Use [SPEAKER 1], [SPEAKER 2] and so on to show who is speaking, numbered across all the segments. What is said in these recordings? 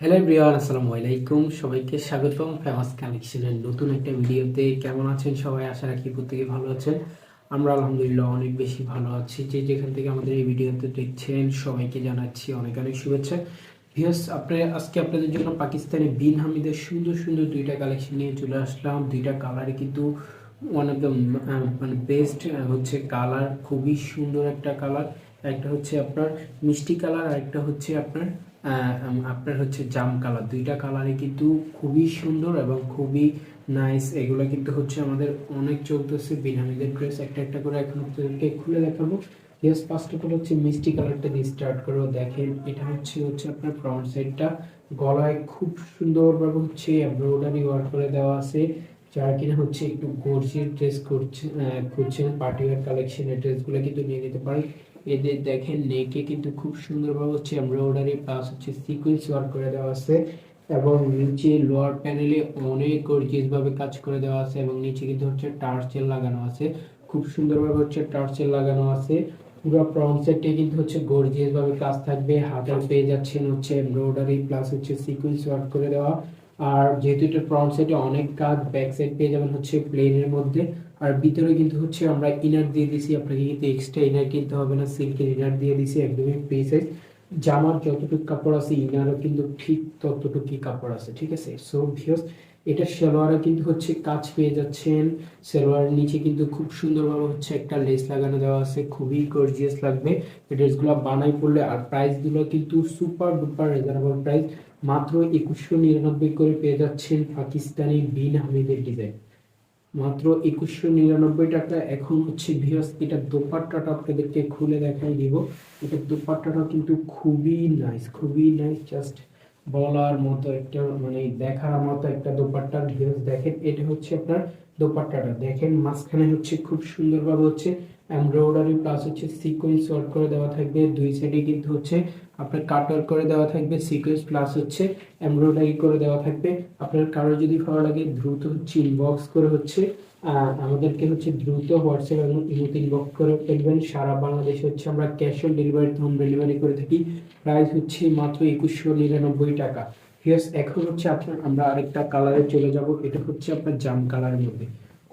[SPEAKER 1] Hello everyone আসসালামু আলাইকুম। সবাইকে স্বাগতম। ফেমাস কালেকশনের নতুন একটা ভিডিওতে কেমন আছেন সবাই? আশা রাখি প্রত্যেকে ভালো আছেন। আমরা আলহামদুলিল্লাহ অনেক বেশি ভালো আছি যে যেখান থেকে আমাদের এই ভিডিওতে দেখছেন, সবাইকে জানাচ্ছি অনেক অনেক শুভেচ্ছা। ভিউস আপনার আজকে আপনাদের জন্য পাকিস্তানি বিন হামিদের সুন্দর সুন্দর দুইটা কালেকশন নিয়ে চলে আসলাম। দুইটা কালারে কিন্তু ওয়ান অফ দ্য মানে বেস্ট হচ্ছে কালার খুবই সুন্দর একটা কালার একটা হচ্ছে আপনার মিষ্টি কালার আর একটা হচ্ছে আপনার আপনার হচ্ছে জাম কালার দুইটা কালারই কিন্তু খুবই সুন্দর এবং খুবই নাইস এগুলো কিন্তু হচ্ছে আমাদের অনেক চলতেছে বিনামিদের ড্রেস একটা একটা করে এখন আপনাদেরকে খুলে দেখাবো। ইয়েস ফার্স্ট অফ অল হচ্ছে মিষ্টি কালারটা দিয়ে স্টার্ট করব। দেখেন, এটা হচ্ছে হচ্ছে আপনার ফ্রন্ট সাইডটা গলায় খুব সুন্দরভাবে হচ্ছে এমব্রয়ডারি ওয়ার্ক করে দেওয়া আছে। যারা কিনা হচ্ছে একটু গর্জিয়াস ড্রেস করছে খুঁজছেন পার্টি ওয়ার কালেকশনের ড্রেসগুলো কিন্তু নিয়ে নিতে পারেন। এদের দেখেন নেকে কিন্তু খুব সুন্দরভাবে হচ্ছে এমব্রয়ডারি প্লাস হচ্ছে সিকুয়েন্স ওয়ার্ক করে দেওয়া আছে এবং নিচে লোয়ার প্যানেলে অনেক গর্জিয়াস ভাবে কাজ করে দেওয়া আছে এবং নিচে কিন্তু হচ্ছে টার্চেল লাগানো আছে। খুব সুন্দরভাবে হচ্ছে টার্চেল লাগানো আছে। পুরো ফ্রন্ট সেটে কিন্তু হচ্ছে গর্জিয়াস ভাবে কাজ থাকবে। হাতার পেয়ে যাচ্ছেন হচ্ছে এমব্রয়ডারি প্লাস হচ্ছে সিকুয়েন্স ওয়ার্ক করে দেওয়া। আর যেহেতু এটা ফ্রন্ট সাইডে অনেক কাজ ব্যাক সাইড পেয়ে যাবেন হচ্ছে প্লেনের মধ্যে। আর ভিতরে কিন্তু হচ্ছে আমরা ইনার দিয়ে দিছি, আপনাকে কিন্তু এক্সট্রা ইনার কিনতে হবে না সিল্কের ইনার দিয়ে দিছি, একদমই ফ্রি সাইজ জামার যতটুকু কাপড় আছে ইনারও কিন্তু ঠিক ততটুকুই কাপড় আছে, ঠিক আছে? সো ভিউস এটা সালোয়ারে কিন্তু হচ্ছে কাজ পেয়ে যাচ্ছেন। সালোয়ারের নিচে কিন্তু খুব সুন্দরভাবে হচ্ছে একটা লেস লাগানো দেওয়া আছে, খুবই গর্জিয়াস লাগবে। ড্রেসগুলো বানাই পড়লে আর প্রাইসগুলো কিন্তু সুপার ডুপার রিজনেবল প্রাইস মাত্র একুশশো নিরানব্বই করে পেয়ে যাচ্ছেন পাকিস্তানি বিন হামিদের ডিজাইন। মাত্র একুশশো নিরানব্বই টাকা, এখন হচ্ছে ভিউস এটা দোপাট্টাটা আপনাদেরকে খুলে দেখাই দিব। এটা দোপাট্টাটা কিন্তু খুবই নাইস খুবই নাইস জাস্ট বলার মতো একটা মানে দেখার মতো একটা দোপাট্টা ভিউস দেখেন। এটা হচ্ছে আপনার দোপাট্টাটা। দেখেন, মাঝখানে হচ্ছে খুব সুন্দরভাবে হচ্ছে এমব্রয়ডারি প্লাস হচ্ছে সিকোয়েন্স ওয়ার্ক করে দেওয়া থাকবে, দুই সাইডে কিন্তু হচ্ছে আপনার কাট ওয়ার্ক করে দেওয়া থাকবে, সিকোয়েন্স প্লাস হচ্ছে এমব্রয়ডারি করে দেওয়া থাকবে। আপনার কারও যদি ভালো লাগে দ্রুত হচ্ছে ইনবক্স করে হচ্ছে আমাদেরকে হচ্ছে দ্রুত হোয়াটসঅ্যাপ এবং ইমোতে ইনবক্স করে ফেলবেন। সারা বাংলাদেশে হচ্ছে আমরা cash on delivery home delivery করে থাকি। প্রাইস হচ্ছে মাত্র একুশশো নিরানব্বই টাকা। ইয়েস এখন হচ্ছে আপনার আমরা আরেকটা কালারে চলে যাব। এটা হচ্ছে আপনার জাম কালারের মধ্যে।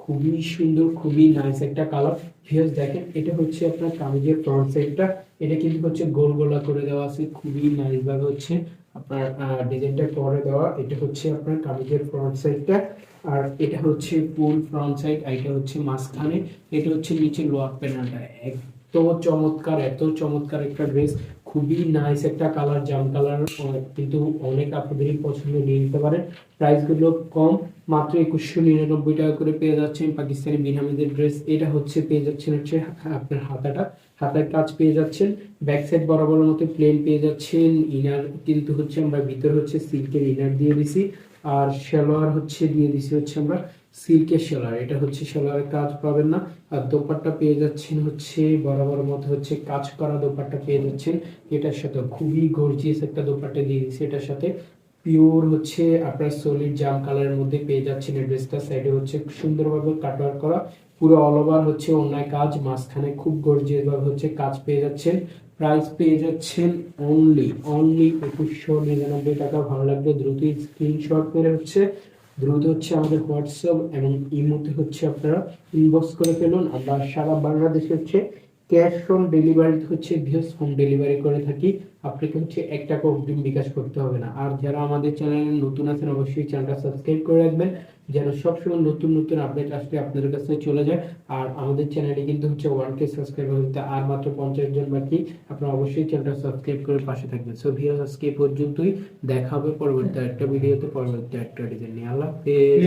[SPEAKER 1] খুবই সুন্দর, খুবই নাইস একটা কালার ভিউস দেখেন, এটা হচ্ছে আপনার কামিজের ফ্রন্ট সাইডটা এটা কিন্তু হচ্ছে গোল গোলা করে দেওয়া আছে, খুবই নাইস ভাবে হচ্ছে আপনার ডিজাইনটা করে দেওয়া। এটা হচ্ছে আপনার কামিজের ফ্রন্ট সাইডটা আর এটা হচ্ছে ফুল ফ্রন্ট সাইড এটা হচ্ছে মাঝখানে। এটা হচ্ছে নিচে লোয়ার প্যানেলটা এত চমৎকার এত চমৎকার একটা ড্রেস খুবই নাইস একটা কালার জাম কালার কিন্তু অনেক আপনাদেরই পছন্দ নিয়ে নিতে পারেন। প্রাইসগুলো কম, মাত্র একুশশো নিরানব্বই টাকা করে পেয়ে যাচ্ছেন পাকিস্তানি বিনামিদের ড্রেস এটা হচ্ছে, পেয়ে যাচ্ছেন হচ্ছে আপনার হাতাটা। হাতার কাজ পেয়ে যাচ্ছেন ব্যাক সাইড বরাবর মতো প্লেন পেয়ে যাচ্ছেন। ইনার কিন্তু হচ্ছে আমরা ভিতরে হচ্ছে সিল্কের ইনার দিয়ে দিছি। আর সালোয়ার হচ্ছে, দিয়ে দিছি হচ্ছে আমরা সিল্কের সালোয়ার এটা হচ্ছে সালোয়ারের কাজ পাবেন না। আর দোপাট্টা পেয়ে যাচ্ছেন হচ্ছে, বরাবর মতো হচ্ছে কাজ করা দোপাট্টা পেয়ে যাচ্ছেন। এটার সাথে খুবই গর্জিয়াস একটা দোপাট্টা দিয়ে দিছি এটার সাথে। পিওর হচ্ছে আপনার সলিড জাম কালারের মধ্যে পেয়ে যাচ্ছেন ড্রেসটা সাইডে হচ্ছে সুন্দরভাবে কাটওয়ার করা। পুরো অল ওভার হচ্ছে অন্যায় কাজ, মাঝখানে খুব গর্জিয়াস ভাবে হচ্ছে কাজ পেয়ে যাচ্ছেন। প্রাইস পেয়ে যাচ্ছেন অনলি অনলি একুশশো নিরানব্বই টাকা। ভালো লাগবে দ্রুত স্ক্রিনশট মেরে হচ্ছে দ্রুত হচ্ছে আমাদের হোয়াটসঅ্যাপ এবং ইমোতে হচ্ছে আপনারা ইনবক্স করে ফেলুন। আমরা সারা বাংলাদেশে হচ্ছে ক্যাশ অন ডেলিভারি হচ্ছে ভিউস হোম ডেলিভারি করে থাকি। আপনাকে হচ্ছে এক টাকা অগ্রিম বিকাশ করতে হবে না। আর যারা আমাদের চ্যানেলে নতুন আছেন অবশ্যই চ্যানেলটা সাবস্ক্রাইব করে রাখবেন যেন সবসময় নতুন নতুন আপডেট আসলে আপনাদের কাছে চলে যায়। আর আমাদের চ্যানেলে কিন্তু হচ্ছে ওয়ান কে সাবস্ক্রাইবার হতে আর মাত্র পঞ্চাশ জন বাকি আপনারা অবশ্যই চ্যানেলটা সাবস্ক্রাইব করে পাশে থাকবেন। সো ভিউস আজকে পর্যন্তই। দেখা হবে পরবর্তী একটা ভিডিওতে পরবর্তী একটা ডিজাইন নিয়ে। আল্লাহ হাফেজ।